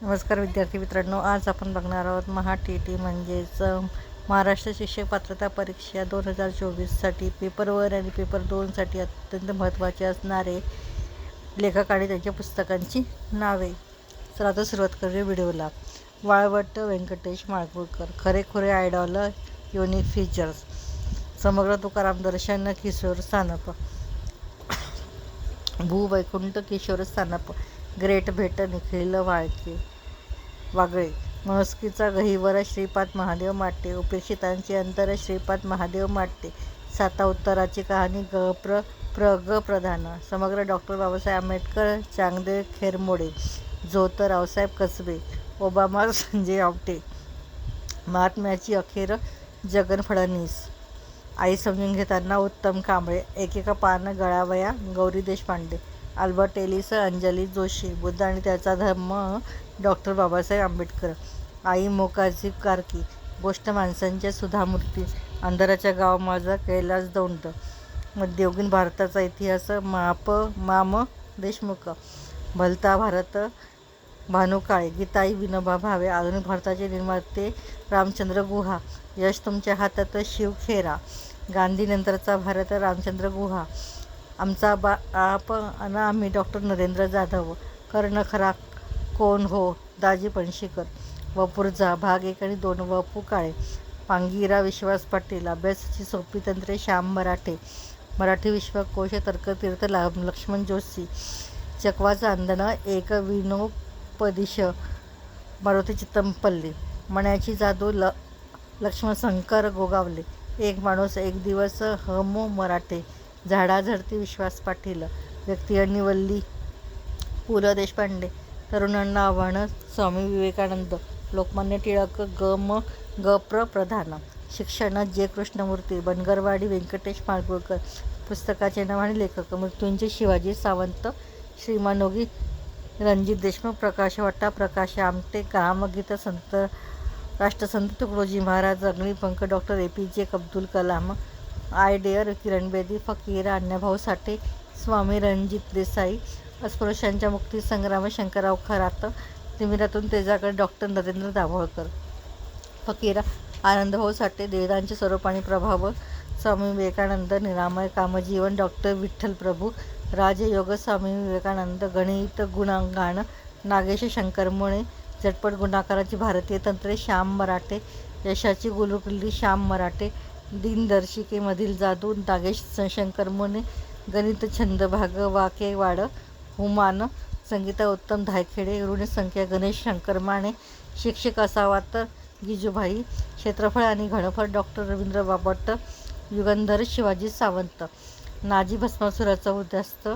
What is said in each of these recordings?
नमस्कार विद्यार्थी मित्रांनो आज आपण बघणार आहोत महा टी टी म्हणजेच महाराष्ट्र शिक्षक पात्रता परीक्षा दोन हजार चोवीससाठी पेपर वन आणि पेपर दोनसाठी अत्यंत महत्त्वाचे असणारे लेखक आणि त्यांच्या पुस्तकांची नावे. तर आता सुरुवात करूया व्हिडिओला. वाळवट व्यंकटेश माळगुळकर खरेखुरे आयडॉल युनिक फीचर्स समग्र तुकाराम दर्शन किशोर सानप भूवैकुंठ किशोर सानप ग्रेट भेट निखिल वाळके. वागळे. मनस्कीचा गहिवर श्रीपाद महादेव माटे. उपेक्षितांची अंतर श्रीपाद महादेव माटे. साता उत्तराची कहाणी ग प्र प्र ग प्रधान. समग्र डॉक्टर बाबासाहेब आंबेडकर चांगदेव खेरमोडे. जोत रावसाहेब कसबे. ओबामा संजय आवटे. महात्म्याची अखेर जगन फडणवीस. आई समजून घेताना उत्तम कांबळे. एकेका पान गळावया गौरी देशपांडे. अल्बर्ट एलिस अंजली जोशी बुद्ध आणि त्याचा धर्म डॉक्टर बाबासाहेब आंबेडकर. आई मोकाजी कारकी गोष्ट माणसांच्या सुधामूर्ती अंधाराच्या गाव माझा कैलास दौंड मध्ययुगीन भारताचा इतिहास माप माम देशमुख भलता भारत भानू काळे गीताई विनोबा भावे आधुनिक भारताचे निर्माते रामचंद्र गुहा यश तुमच्या हातात शिव खेरा गांधीनंतरचा भारत रामचंद्र गुहा आमचा बा आप आम्ही डॉक्टर नरेंद्र जाधव कर्ण खरा कोण हो दाजी पणशीकर वपूरजा भाग एक आणि दोन वपू काळे पांगीरा विश्वास पाटील अभ्यासाची सोपी तंत्रे श्याम मराठे मराठी विश्वकोश तर्कतीर्थ ला लक्ष्मण जोशी चकवाचा चांदणं एक विनोपदिश मारुती चित्तमपल्ली मण्याची जादू ल लक्ष्मण शंकर गोगावले एक माणूस एक दिवस हमो मराठे झाडाझडती विश्वास पाटील व्यक्ती आणि वल्ली पु ल देशपांडे तरुणांना आव्हानं स्वामी विवेकानंद लोकमान्य टिळक ग म ग प्र प्रधान. शिक्षण जे कृष्णमूर्ती बनगरवाडी व्यंकटेश माडगुळकर पुस्तकाचे नाव आणि लेखक मृत्यूंचे शिवाजी सावंत श्रीमानोगी रणजित देशमुख प्रकाश वट्टा प्रकाश आमटे ग्रामगीत संत राष्ट्रसंत Tukdoji Maharaj Agnipankh doctor A P J Abdul Kalam I dare Kiran Bedi फकीर अण्णाभाऊ साठे स्वामी रणजित देसाई अस्पृश्यांच्या मुक्ती संग्राम शंकरराव खरात तिमिरातून तेजाकडे डॉक्टर नरेंद्र दाभोळकर. फकीर आनंदभाऊ साठे देवदांचे स्वरूप आणि प्रभाव स्वामी विवेकानंद निरामय कामजीवन डॉक्टर विठ्ठल प्रभू राजयोग स्वामी विवेकानंद गणित गुणांगाण नागेश शंकर मुळे झटपट गुणाकाराची भारतीय तंत्रे श्याम मराठे यशाची गुलुकिल्ली श्याम मराठे दिनदर्शिकेमधील जादू नागेश शंकर मुने गणित छंद भाग वाके वाड हुमान संगीता उत्तम धायखेडे ऋणसंख्या गणेश शंकर माने शिक्षक असावा तर गिजूभाई क्षेत्रफळ आणि घनफळ डॉक्टर रवींद्र बापट युगंधर शिवाजी सावंत नाजी भस्मासुराचा उद्यास्त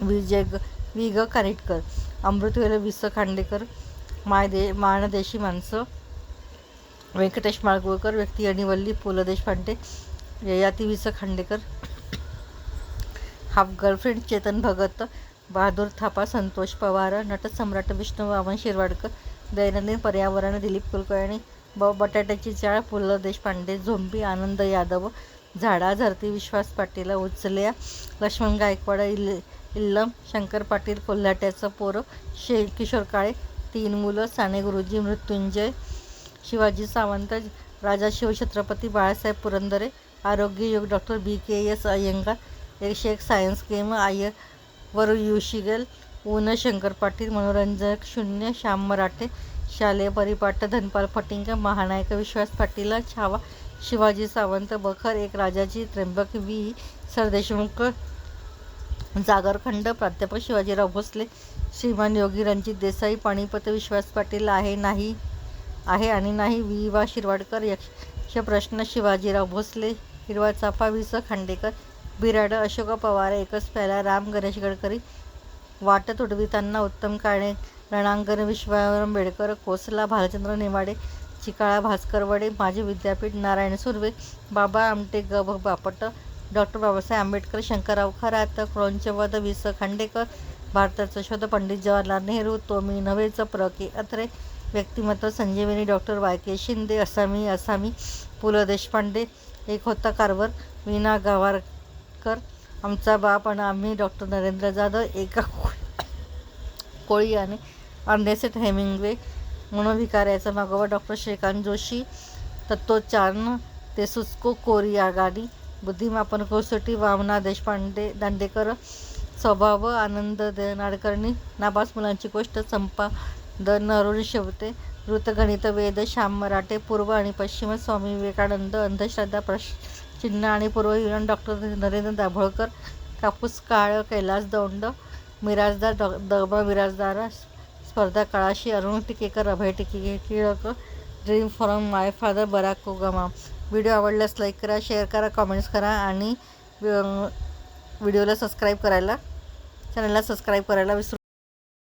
विजय ग वि ग कानिटकर अमृतवेल वि स खांडेकर मायदे माणदेशी माणसं व्यंकटेश माळगुळकर व्यक्ती आणि वल्ली पु ल देशपांडे ययाती वि स खांडेकर हाफ गर्लफ्रेंड चेतन भगत बहादूर थापा संतोष पवार नटसम्राट विष्णू वामन शिरवाडकर दैनंदिन पर्यावरण दिलीप कुलकर्णी ब बटाट्याची चाळ पु ल देशपांडे झोंबी आनंद यादव झाडा झरती विश्वास पाटील उचल्या लक्ष्मण गायकवाड इल इल्लम शंकर पाटील कोल्हाट्याचं पोरं शे किशोर काळे तीन मुलं साने गुरुजी मृत्युंजय शिवाजी सावंत राजा शिवछत्रपती बाळासाहेब पुरंदरे आरोग्य योग doctor B K S Iyengar एकशे एक सायन्स गेम आय वर युशिगल ऊन शंकर पाटील मनोरंजक शून्य श्याम मराठे शालेय परिपाठ धनपाल फटिंग महानायक विश्वास पाटील छावा शिवाजी सावंत बखर एक राजाजी त्र्यंबक वी. सरदेशमुख जागरखंड प्राध्यापक शिवाजीराव भोसले श्रीमान योगी रणजित देसाई पाणीपत विश्वास पाटील आहे नाही. आहे आणि नाही वि. वा. शिरवाडकर यक्ष प्रश्न शिवाजीराव भोसले हिरवा चाफा वि स खांडेकर बिराड अशोक पवार एकच प्याला राम गणेश गडकरी वाट तुडवितांना उत्तम काळे रणांगण विश्वाराम बेडकर कोसला भालचंद्र नेमाडे चिकाळा भास्कर वडे माजी विद्यापीठ नारायण सुर्वे बाबा आमटे ग. भ बापट डॉक्टर बाबासाहेब आंबेडकर शंकरराव खरात क्रोंचवद वि स खांडेकर भारताचं शोध पंडित जवाहरलाल नेहरू तोमी नव्हेचं प्र. के. अत्रे व्यक्तिमत्व संजीवनी डॉक्टर वाय के शिंदे असामी असामी पु ल देशपांडे एक होता कारवर वीणा गावारकर आमचा बाप आणि आम्ही डॉक्टर नरेंद्र जाधव एका कोळी आणि अंडेसेट हेमिंग्वे मनोविकाराचा मागोवा डॉक्टर श्रीकांत जोशी तत्त्वचान ते सुस्को कोरी आघाडी बुद्धिमापन कोसोटी वामना देशपांडे दांडेकर स्वभाव आनंद द नाडकर्णी नाबास मुलांची गोष्ट संपा द अरुण शेवते वृत्तगणित वेद श्याम मराठे पूर्व आणि पश्चिम स्वामी विवेकानंद अंधश्रद्धा प्रश चिन्ह आणि पूर्व युनियन डॉक्टर नरेंद्र दाभोळकर कापूस काळ कैलास दौंड मिराजदार डॉ दबा मिराजदार स्पर्धा काळाशी अरुण टिकेकर अभय टिके Tilak dream from my father Barack Obama video आवडल्यास लाईक करा शेअर करा कमेंट्स करा आणि व्हिडिओला सबस्क्राईब करायला चॅनलला सबस्क्राईब करायला विसरू